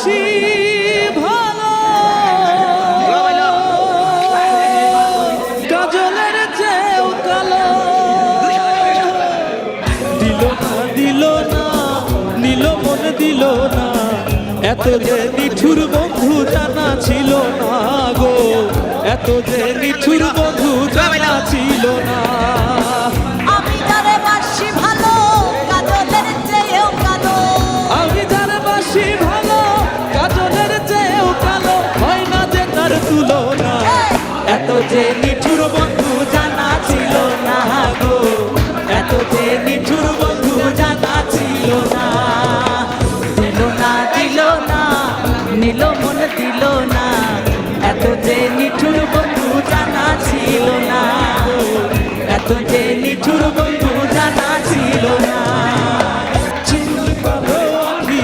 বাসি ভালো। কাজলের চেয়েও কালো। দিল না দিল না না। এত যে নিঠুর বন্ধু জানা ছিল না গো। এত যে নিঠুর বন্ধু জানা তুলো না। এত যে নিঠুর বন্ধু জানা ছিল না গো। এত যে নিঠুর বন্ধু জানা ছিল না। দিল না দিল না, নিল মন দিল না। এত যে নিঠুর বন্ধু জানা ছিল না এত যে নিঠুর বন্ধু জানা ছিল না। চিনি পাবো আমি